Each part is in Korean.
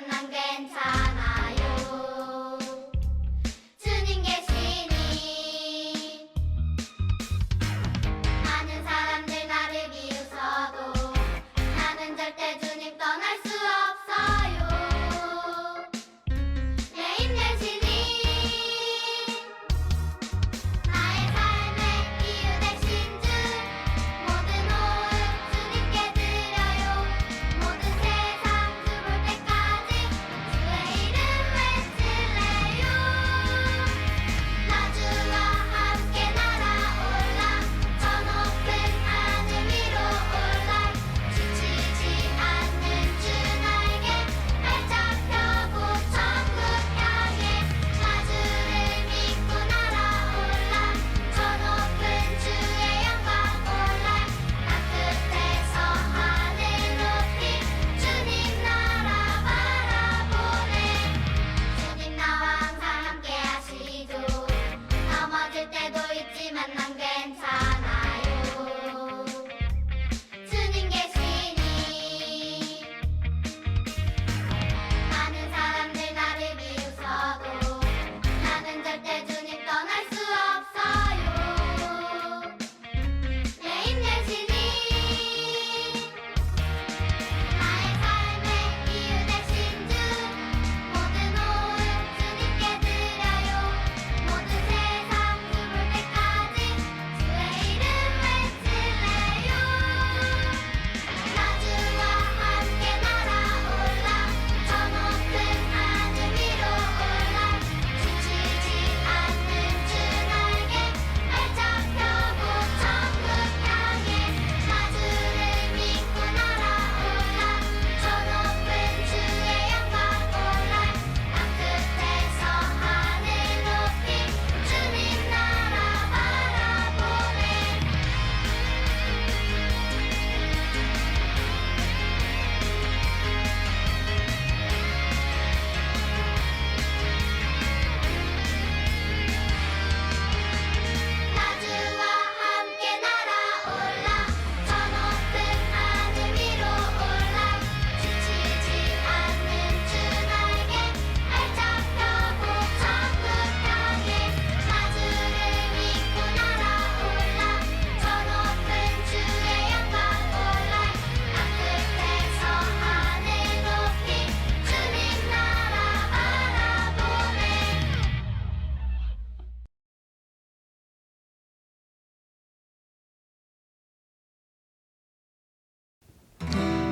nam gęca.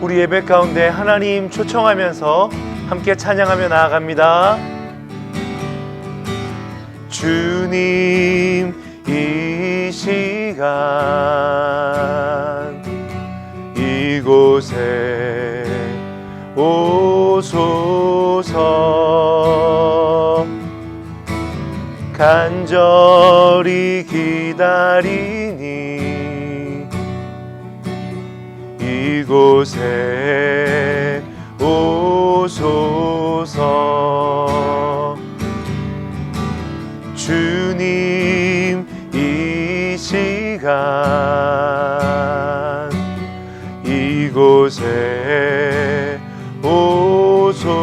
우리 예배 가운데 하나님 초청하면서 함께 찬양하며 나아갑니다. 주님 이 시간 이곳에 오소서 간절히 기다리 곳에 오소서. 주님 이 시간 이곳에 오소서.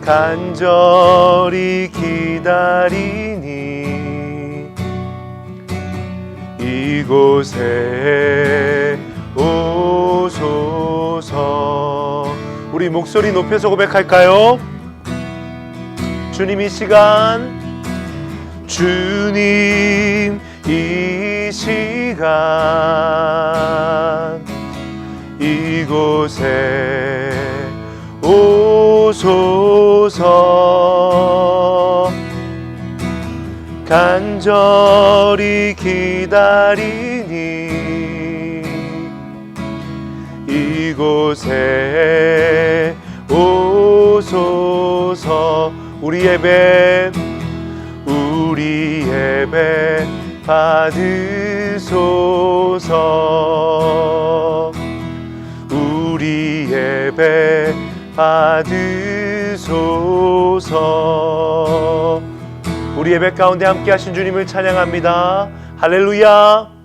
간절히 기다리 이곳에 오소서 우리 목소리 높여서 고백할까요? 주님 이 시간 주님 이 시간 이곳에 오소서 간절히 기다리니 이곳에 오소서 우리 예배 우리 예배 받으소서. 우리 예배 받으소서. 우리 예배 가운데 함께 하신 주님을 찬양합니다. 할렐루야!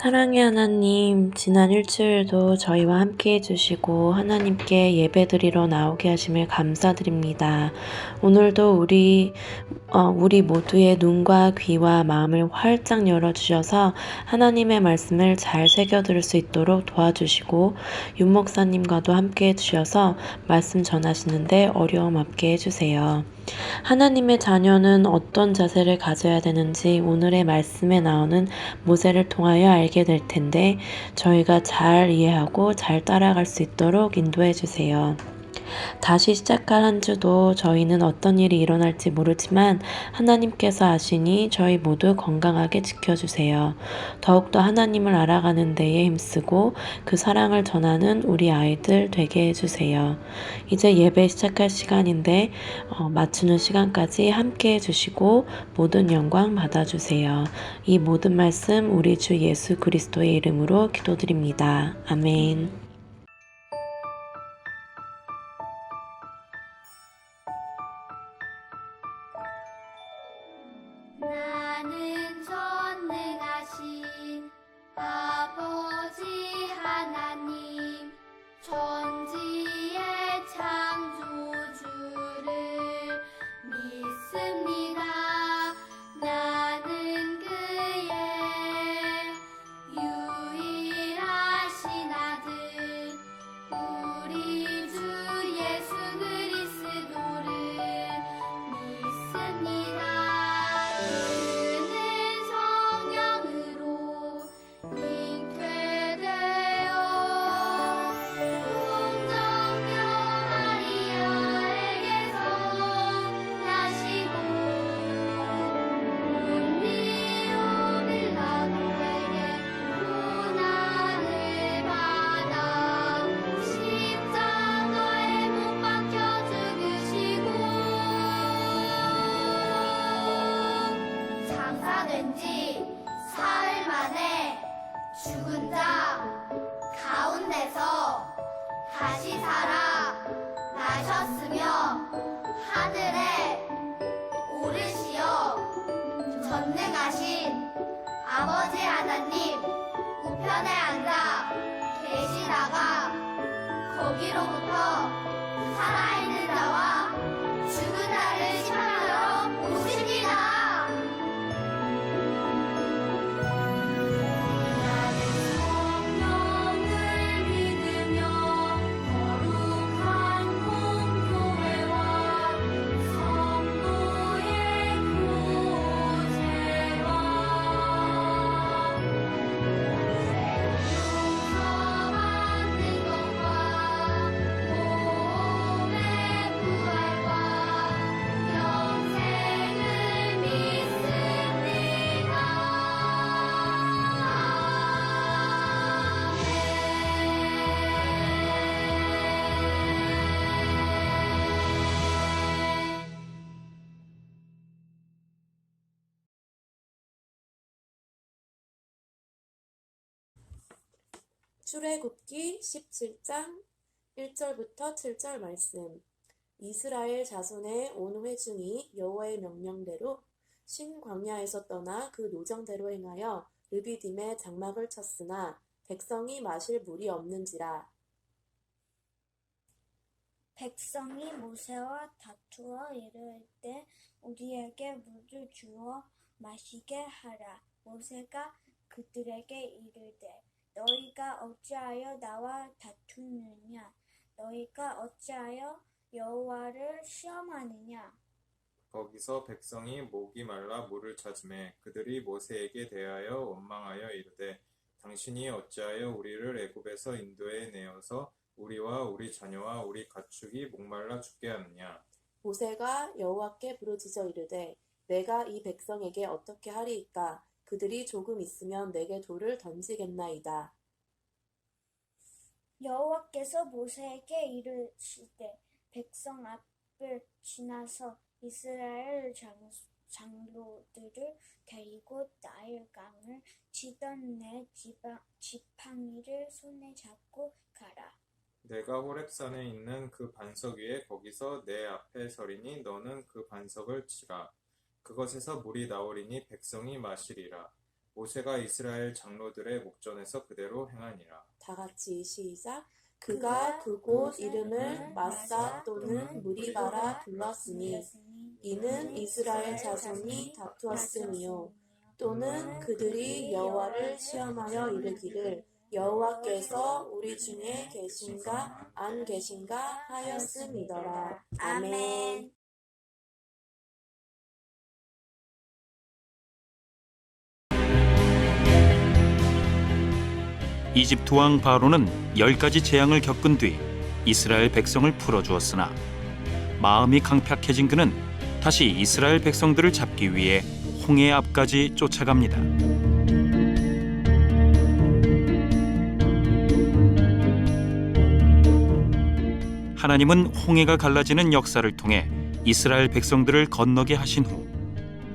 사랑의 하나님, 지난 일주일도 저희와 함께 해주시고 하나님께 예배드리러 나오게 하심을 감사드립니다. 오늘도 우리, 어, 우리 모두의 눈과 귀와 마음을 활짝 열어주셔서 하나님의 말씀을 잘 새겨들을 수 있도록 도와주시고 윤 목사님과도 함께 해주셔서 말씀 전하시는데 어려움 없게 해주세요. 하나님의 자녀는 어떤 자세를 가져야 되는지 오늘의 말씀에 나오는 모세를 통하여 알게 될 텐데 저희가 잘 이해하고 잘 따라갈 수 있도록 인도해 주세요. 다시 시작할 한 주도 저희는 어떤 일이 일어날지 모르지만 하나님께서 아시니 저희 모두 건강하게 지켜주세요. 더욱더 하나님을 알아가는 데에 힘쓰고 그 사랑을 전하는 우리 아이들 되게 해주세요. 이제 예배 시작할 시간인데 어, 맞추는 시간까지 함께 해주시고 모든 영광 받아주세요. 이 모든 말씀 우리 주 예수 그리스도의 이름으로 기도드립니다. 아멘. 거기로부터 출애굽기 17장 1절부터 7절 말씀. 이스라엘 자손의 온 회중이 여호와의 명령대로 신 광야에서 떠나 그 노정대로 행하여 르비딤에 장막을 쳤으나 백성이 마실 물이 없는지라 백성이 모세와 다투어 이를 때 우리에게 물을 주어 마시게 하라. 모세가 그들에게 이르되 너희가 어찌하여 나와 다투느냐? 너희가 어찌하여 여호와를 시험하느냐? 거기서 백성이 목이 말라 물을 찾음에 그들이 모세에게 대하여 원망하여 이르되 당신이 어찌하여 우리를 애굽에서 인도해 내어서 우리와 우리 자녀와 우리 가축이 목말라 죽게 하느냐 모세가 여호와께 부르짖어 이르되 내가 이 백성에게 어떻게 하리이까 그들이 조금 있으면 내게 돌을 던지겠나이다 여호와께서 모세에게 이르시되 백성 앞을 지나서 이스라엘 장, 장로들을 데리고 나일강을 치던 내 지방, 지팡이를 손에 잡고 가라. 내가 호렙산에 있는 그 반석 위에 거기서 내 앞에 서리니 너는 그 반석을 치라. 그것에서 물이 나오리니 백성이 마시리라. 모세가 이스라엘 장로들의 목전에서 그대로 행하니라. 다 같이 시작. 그가 그곳 이름을 마사 또는 무리바라 불렀으니 이는 이스라엘 자손이 다투었음이요 또는 그들이 여호와를 시험하여 이르기를 여호와께서 우리 중에 계신가 안 계신가 하였음이더라. 아멘. 이집트 왕 바로는 열 가지 재앙을 겪은 뒤 이스라엘 백성을 풀어주었으나 마음이 강팍해진 그는 다시 이스라엘 백성들을 잡기 위해 홍해 앞까지 쫓아갑니다. 하나님은 홍해가 갈라지는 역사를 통해 이스라엘 백성들을 건너게 하신 후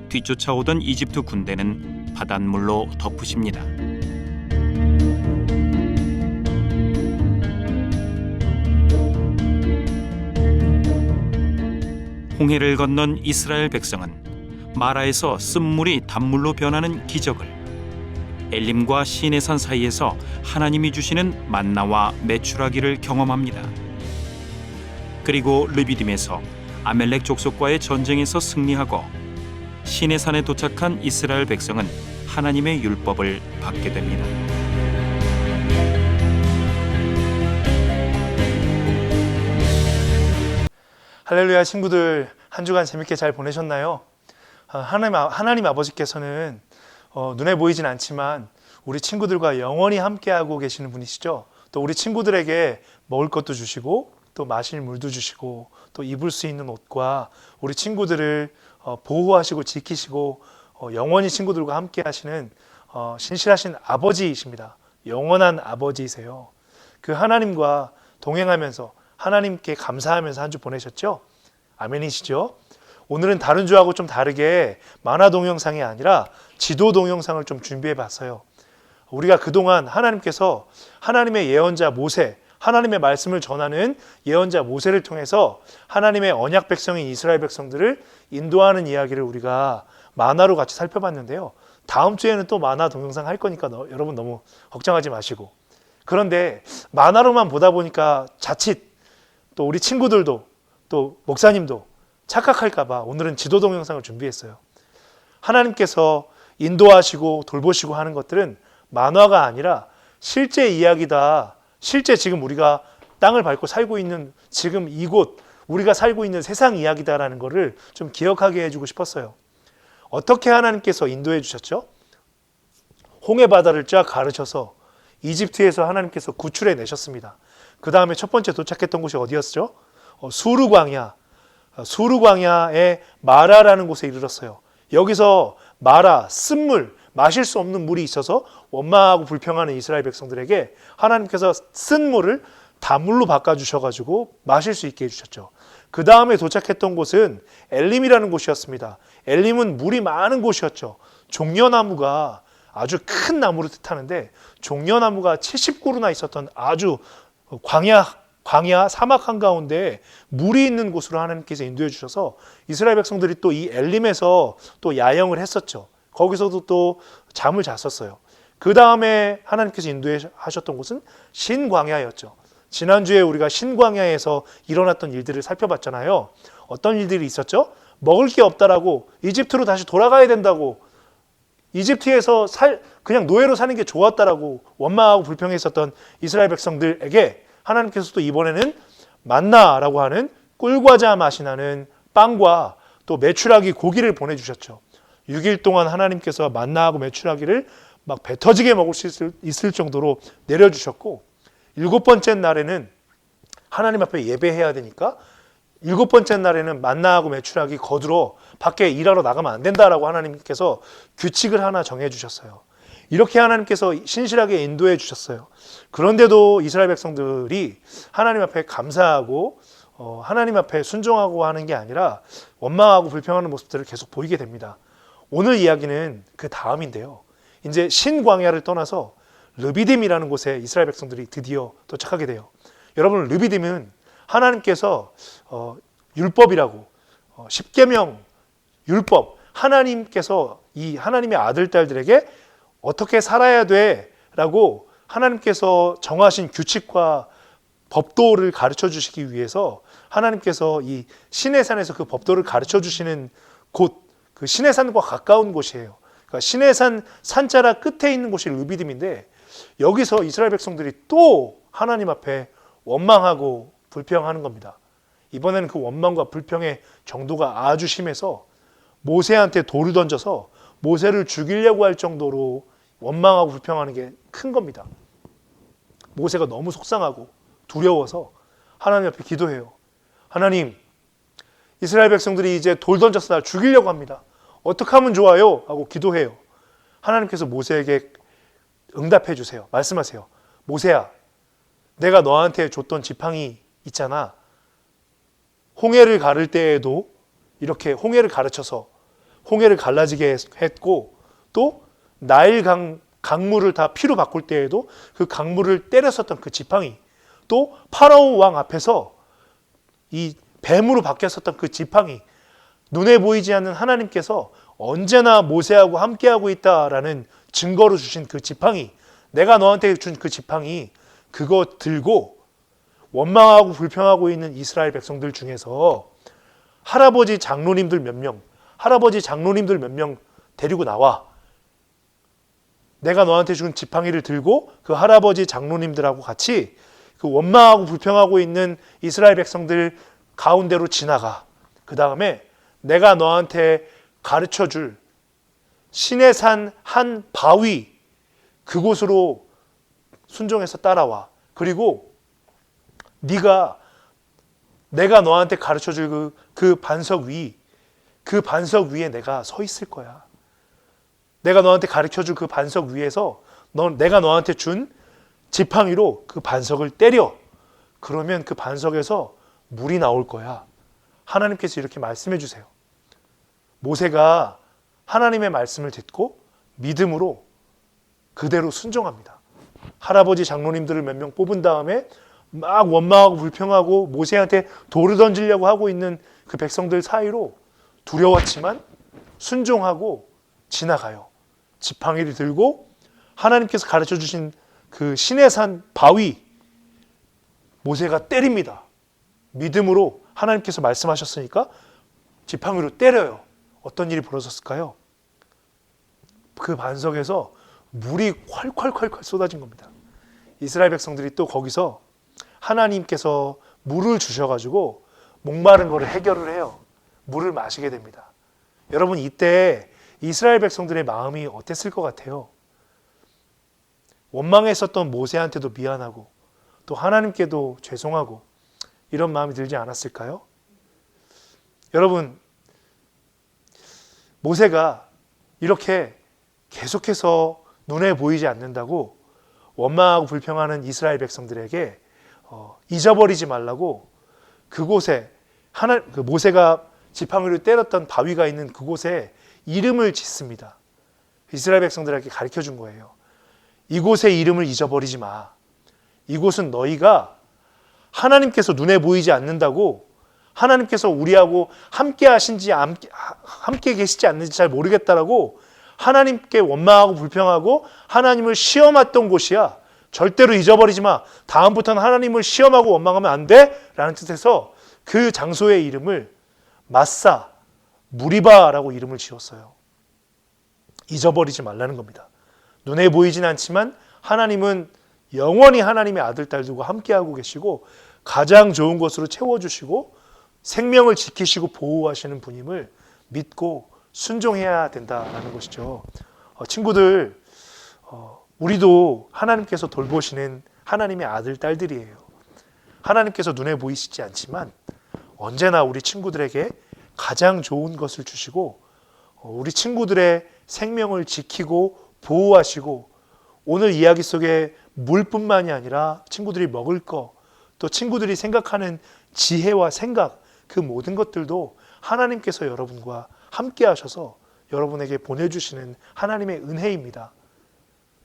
뒤쫓아오던 이집트 군대는 바닷물로 덮으십니다. 홍해를 건넌 이스라엘 백성은 마라에서 쓴물이 단물로 변하는 기적을 엘림과 시내산 사이에서 하나님이 주시는 만나와 메추라기를 경험합니다. 그리고 르비딤에서 아멜렉 족속과의 전쟁에서 승리하고 시내산에 도착한 이스라엘 백성은 하나님의 율법을 받게 됩니다. 할렐루야 친구들 한 주간 재밌게 잘 보내셨나요? 아, 하나님, 아- 하나님 아버지께서는 어, 눈에 보이진 않지만 우리 친구들과 영원히 함께하고 계시는 분이시죠. 또 우리 친구들에게 먹을 것도 주시고 또 마실 물도 주시고 또 입을 수 있는 옷과 우리 친구들을 어, 보호하시고 지키시고 어, 영원히 친구들과 함께 하시는 어, 신실하신 아버지이십니다. 영원한 아버지이세요. 그 하나님과 동행하면서 하나님께 감사하면서 한 주 보내셨죠? 아멘이시죠? 오늘은 다른 주하고 좀 다르게 만화 동영상이 아니라 지도 동영상을 좀 준비해 봤어요. 우리가 그동안 하나님께서 하나님의 예언자 모세, 하나님의 말씀을 전하는 예언자 모세를 통해서 하나님의 언약 백성인 이스라엘 백성들을 인도하는 이야기를 우리가 만화로 같이 살펴봤는데요. 다음 주에는 또 만화 동영상 할 거니까 너- 여러분 너무 걱정하지 마시고. 그런데 만화로만 보다 보니까 자칫 또 우리 친구들도 또 목사님도 착각할까봐 오늘은 지도 동영상을 준비했어요. 하나님께서 인도하시고 돌보시고 하는 것들은 만화가 아니라 실제 이야기다. 실제 지금 우리가 땅을 밟고 살고 있는 지금 이곳 우리가 살고 있는 세상 이야기다라는 것을 좀 기억하게 해주고 싶었어요. 어떻게 하나님께서 인도해 주셨죠? 홍해 바다를 쫙 가르셔서 이집트에서 하나님께서 구출해 내셨습니다. 그 다음에 첫 번째 도착했던 곳이 어디였죠? 어, 수르 광야. 어, 수르 광야의 마라라는 곳에 이르렀어요. 여기서 마라, 쓴물, 마실 수 없는 물이 있어서 원망하고 불평하는 이스라엘 백성들에게 하나님께서 쓴 물을 단물로 바꿔주셔가지고 마실 수 있게 해주셨죠. 그 다음에 도착했던 곳은 엘림이라는 곳이었습니다. 엘림은 물이 많은 곳이었죠. 종려나무가 아주 큰 나무를 뜻하는데 종려나무가 70그루나 있었던 아주 광야 광야 사막 한가운데 물이 있는 곳으로 하나님께서 인도해 주셔서 이스라엘 백성들이 또 이 엘림에서 또 야영을 했었죠. 거기서도 또 잠을 잤었어요. 그 다음에 하나님께서 인도하셨던 곳은 신광야였죠. 지난주에 우리가 신광야에서 일어났던 일들을 살펴봤잖아요. 어떤 일들이 있었죠? 먹을 게 없다라고 이집트로 다시 돌아가야 된다고 이집트에서 살 그냥 노예로 사는 게 좋았다라고 원망하고 불평했었던 이스라엘 백성들에게 하나님께서 또 이번에는 만나라고 하는 꿀과자 맛이 나는 빵과 또 메추라기 고기를 보내주셨죠. 6일 동안 하나님께서 만나하고 메추라기를 막 배 터지게 먹을 수 있을, 있을 정도로 내려주셨고 일곱 번째 날에는 하나님 앞에 예배해야 되니까 일곱 번째 날에는 만나하고 메추라기 거두러 밖에 일하러 나가면 안 된다라고 하나님께서 규칙을 하나 정해 주셨어요. 이렇게 하나님께서 신실하게 인도해 주셨어요. 그런데도 이스라엘 백성들이 하나님 앞에 감사하고 어, 하나님 앞에 순종하고 하는 게 아니라 원망하고 불평하는 모습들을 계속 보이게 됩니다. 오늘 이야기는 그 다음인데요. 이제 신광야를 떠나서 르비딤이라는 곳에 이스라엘 백성들이 드디어 도착하게 돼요. 여러분 르비딤은 하나님께서 어, 율법이라고 어, 십계명 율법 하나님께서 이 하나님의 아들 딸들에게 어떻게 살아야 돼라고 하나님께서 정하신 규칙과 법도를 가르쳐 주시기 위해서 하나님께서 이 신의 산에서 그 법도를 가르쳐 주시는 곳, 그 신의 산과 가까운 곳이에요. 그러니까 신의 산 산자라 끝에 있는 곳이 르비딤인데 여기서 이스라엘 백성들이 또 하나님 앞에 원망하고 불평하는 겁니다. 이번에는 그 원망과 불평의 정도가 아주 심해서 모세한테 돌을 던져서 모세를 죽이려고 할 정도로 원망하고 불평하는 게 큰 겁니다. 모세가 너무 속상하고 두려워서 하나님 앞에 기도해요. 하나님, 이스라엘 백성들이 이제 돌 던져서 날 죽이려고 합니다. 어떻게 하면 좋아요? 하고 기도해요. 하나님께서 모세에게 응답해 주세요. 말씀하세요. 모세야, 내가 너한테 줬던 지팡이 있잖아. 홍해를 가를 때에도 이렇게 홍해를 가르쳐서 홍해를 갈라지게 했고 또 나일 강 강물을 다 피로 바꿀 때에도 그 강물을 때렸었던 그 지팡이 또 파라오 왕 앞에서 이 뱀으로 바뀌었었던 그 지팡이 눈에 보이지 않는 하나님께서 언제나 모세하고 함께하고 있다라는 증거로 주신 그 지팡이 내가 너한테 준 그 지팡이 그거 들고 원망하고 불평하고 있는 이스라엘 백성들 중에서 할아버지 장로님들 몇 명, 할아버지 장로님들 몇 명 데리고 나와. 내가 너한테 준 지팡이를 들고 그 할아버지 장로님들하고 같이 그 원망하고 불평하고 있는 이스라엘 백성들 가운데로 지나가. 그 다음에 내가 너한테 가르쳐 줄 신의 산 한 바위 그곳으로 순종해서 따라와. 그리고 네가 내가 너한테 가르쳐 줄그 그 반석 위, 그 반석 위에 내가 서 있을 거야. 내가 너한테 가르쳐 줄 그 반석 위에서 넌 내가 너한테 준 지팡이로 그 반석을 때려. 그러면 그 반석에서 물이 나올 거야. 하나님께서 이렇게 말씀해 주세요. 모세가 하나님의 말씀을 듣고 믿음으로 그대로 순종합니다. 할아버지 장로님들을 몇 명 뽑은 다음에 막 원망하고 불평하고 모세한테 돌을 던지려고 하고 있는 그 백성들 사이로 두려웠지만 순종하고 지나가요. 지팡이를 들고 하나님께서 가르쳐 주신 그 신의 산 바위 모세가 때립니다. 믿음으로 하나님께서 말씀하셨으니까 지팡이로 때려요. 어떤 일이 벌어졌을까요? 그 반석에서 물이 콸콸콸콸 쏟아진 겁니다. 이스라엘 백성들이 또 거기서 하나님께서 물을 주셔가지고 목마른 거를 해결을 해요. 물을 마시게 됩니다. 여러분 이때 이스라엘 백성들의 마음이 어땠을 것 같아요? 원망했었던 모세한테도 미안하고 또 하나님께도 죄송하고 이런 마음이 들지 않았을까요? 여러분 모세가 이렇게 계속해서 눈에 보이지 않는다고 원망하고 불평하는 이스라엘 백성들에게 어, 잊어버리지 말라고 그곳에 하나 그 모세가 지팡이를 때렸던 바위가 있는 그곳에 이름을 짓습니다. 이스라엘 백성들에게 가르쳐 준 거예요. 이곳의 이름을 잊어버리지 마. 이곳은 너희가 하나님께서 눈에 보이지 않는다고 하나님께서 우리하고 함께 하신지 함께 계시지 않는지 잘 모르겠다라고 하나님께 원망하고 불평하고 하나님을 시험했던 곳이야. 절대로 잊어버리지 마. 다음부터는 하나님을 시험하고 원망하면 안 돼. 라는 뜻에서 그 장소의 이름을 마사, 무리바라고 이름을 지었어요. 잊어버리지 말라는 겁니다. 눈에 보이진 않지만 하나님은 영원히 하나님의 아들, 딸 두고 함께하고 계시고 가장 좋은 것으로 채워주시고 생명을 지키시고 보호하시는 분임을 믿고 순종해야 된다라는 것이죠. 어, 친구들, 어, 우리도 하나님께서 돌보시는 하나님의 아들, 딸들이에요. 하나님께서 눈에 보이시지 않지만 언제나 우리 친구들에게 가장 좋은 것을 주시고 어, 우리 친구들의 생명을 지키고 보호하시고 오늘 이야기 속에 물뿐만이 아니라 친구들이 먹을 거, 또 친구들이 생각하는 지혜와 생각, 그 모든 것들도 하나님께서 여러분과 함께 하셔서 여러분에게 보내주시는 하나님의 은혜입니다.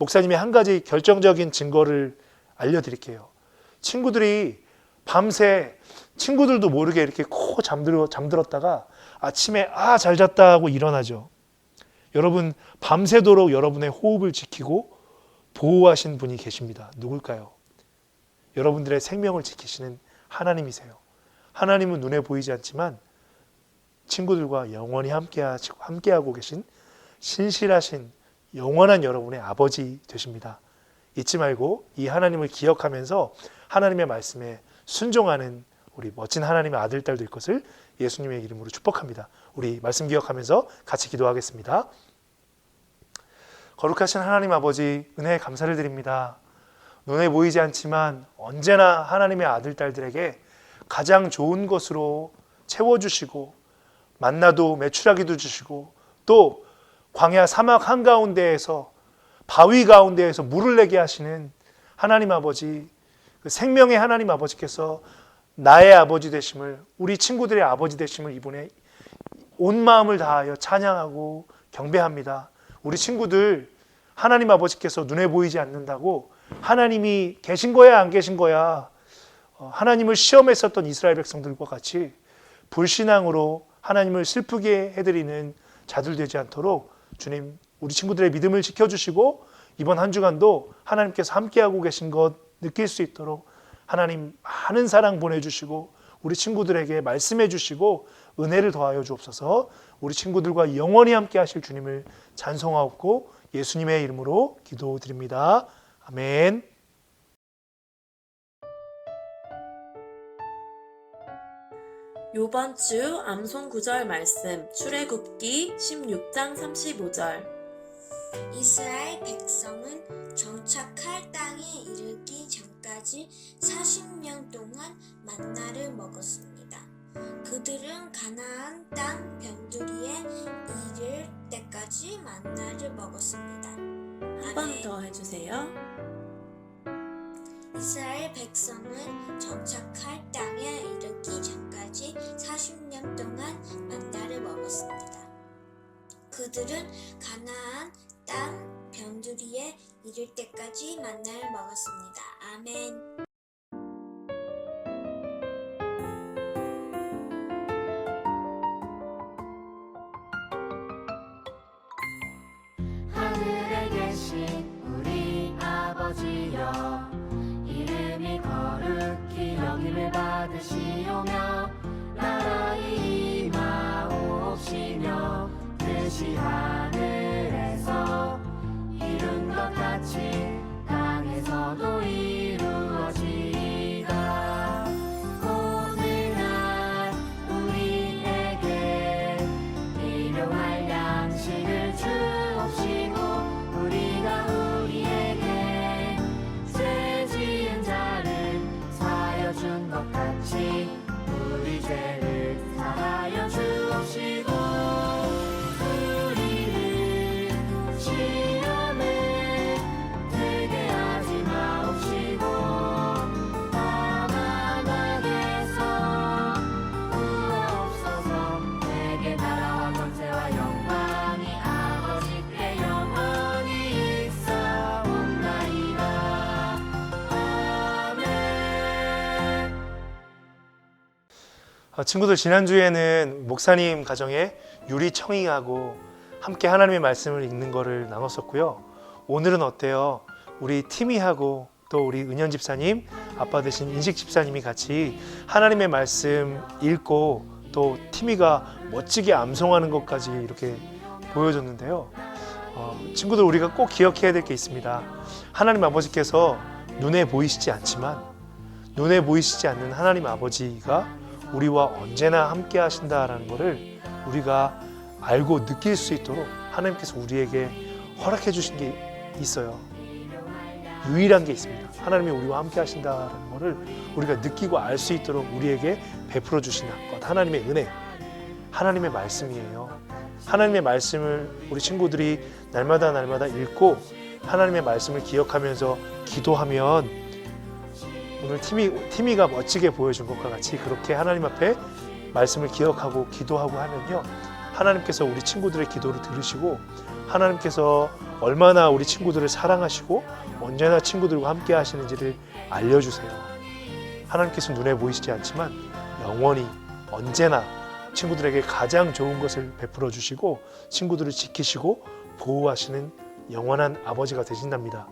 목사님의 한 가지 결정적인 증거를 알려드릴게요. 친구들이 밤새 친구들도 모르게 이렇게 코 잠들어, 잠들었다가 아침에 아, 잘 잤다 하고 일어나죠. 여러분 밤새도록 여러분의 호흡을 지키고 보호하신 분이 계십니다. 누굴까요? 여러분들의 생명을 지키시는 하나님이세요. 하나님은 눈에 보이지 않지만 친구들과 영원히 함께하고 계신 신실하신 영원한 여러분의 아버지 되십니다. 잊지 말고 이 하나님을 기억하면서 하나님의 말씀에 순종하는 우리 멋진 하나님의 아들 딸 될 것을 예수님의 이름으로 축복합니다. 우리 말씀 기억하면서 같이 기도하겠습니다. 거룩하신 하나님 아버지 은혜에 감사를 드립니다. 눈에 보이지 않지만 언제나 하나님의 아들 딸들에게 가장 좋은 것으로 채워주시고 만나도 매출하기도 주시고 또 광야 사막 한가운데에서 바위 가운데에서 물을 내게 하시는 하나님 아버지 그 생명의 하나님 아버지께서 나의 아버지 되심을 우리 친구들의 아버지 되심을 이번에 온 마음을 다하여 찬양하고 경배합니다. 우리 친구들 하나님 아버지께서 눈에 보이지 않는다고 하나님이 계신 거야 안 계신 거야 어, 하나님을 시험했었던 이스라엘 백성들과 같이 불신앙으로 하나님을 슬프게 해드리는 자들 되지 않도록 주님 우리 친구들의 믿음을 지켜주시고 이번 한 주간도 하나님께서 함께하고 계신 것 느낄 수 있도록 하나님 많은 사랑 보내주시고 우리 친구들에게 말씀해 주시고 은혜를 더하여 주옵소서 우리 친구들과 영원히 함께 하실 주님을 찬송하옵고 예수님의 이름으로 기도드립니다. 아멘. 요번 주 암송 구절 말씀 출애굽기 16장 35절 이스라엘 백성은 정착할 땅에 이르기 전까지 40년 동안 만나를 먹었습니다. 그들은 가나안 땅 변두리에 이를 때까지 만나를 먹었습니다. 한 번 더 해주세요. 이스라엘 백성은 정착할 땅에 이르기 전까지 40년 동안 만나를 먹었습니다. 그들은 가나안 땅 변두리에 이를 때까지 만나를 먹었습니다. 아멘. 뜻이 친구들 지난주에는 목사님 가정에 유리 청이하고 함께 하나님의 말씀을 읽는 거를 나눴었고요. 오늘은 어때요? 우리 티미하고 또 우리 은현 집사님, 아빠 되신 인식 집사님이 같이 하나님의 말씀 읽고 또 티미가 멋지게 암송하는 것까지 이렇게 보여줬는데요. 어, 친구들 우리가 꼭 기억해야 될 게 있습니다. 하나님 아버지께서 눈에 보이시지 않지만 눈에 보이시지 않는 하나님 아버지가 우리와 언제나 함께 하신다라는 것을 우리가 알고 느낄 수 있도록 하나님께서 우리에게 허락해 주신 게 있어요. 유일한 게 있습니다. 하나님이 우리와 함께 하신다라는 것을 우리가 느끼고 알 수 있도록 우리에게 베풀어 주시는 것 하나님의 은혜 하나님의 말씀이에요. 하나님의 말씀을 우리 친구들이 날마다 날마다 읽고 하나님의 말씀을 기억하면서 기도하면 오늘 팀이, 팀이가 멋지게 보여준 것과 같이 그렇게 하나님 앞에 말씀을 기억하고 기도하고 하면요. 하나님께서 우리 친구들의 기도를 들으시고 하나님께서 얼마나 우리 친구들을 사랑하시고 언제나 친구들과 함께 하시는지를 알려주세요. 하나님께서 눈에 보이시지 않지만 영원히 언제나 친구들에게 가장 좋은 것을 베풀어 주시고 친구들을 지키시고 보호하시는 영원한 아버지가 되신답니다.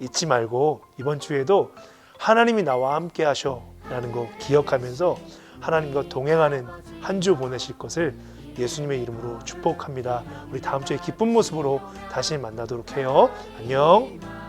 잊지 말고 이번 주에도 하나님이 나와 함께 하셔라는 거 기억하면서 하나님과 동행하는 한 주 보내실 것을 예수님의 이름으로 축복합니다. 우리 다음 주에 기쁜 모습으로 다시 만나도록 해요. 안녕.